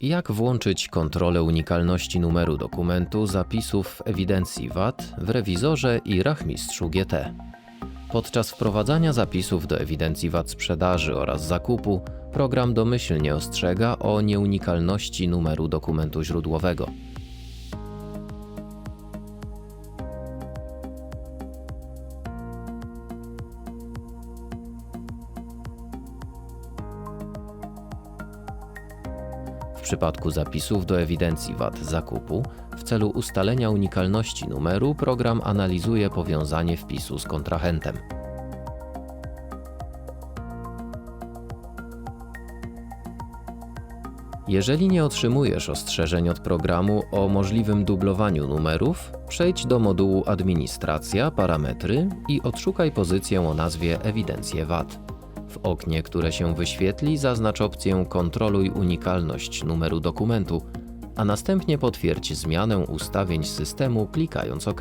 Jak włączyć kontrolę unikalności numeru dokumentu zapisów w ewidencji VAT w rewizorze i rachmistrzu GT? Podczas wprowadzania zapisów do ewidencji VAT sprzedaży oraz zakupu, program domyślnie ostrzega o nieunikalności numeru dokumentu źródłowego. Przypadku zapisów do ewidencji VAT zakupu, w celu ustalenia unikalności numeru, program analizuje powiązanie wpisu z kontrahentem. Jeżeli nie otrzymujesz ostrzeżeń od programu o możliwym dublowaniu numerów, przejdź do modułu Administracja, Parametry i odszukaj pozycję o nazwie Ewidencje VAT. W oknie, które się wyświetli, zaznacz opcję Kontroluj unikalność numeru dokumentu, a następnie potwierdź zmianę ustawień systemu klikając OK.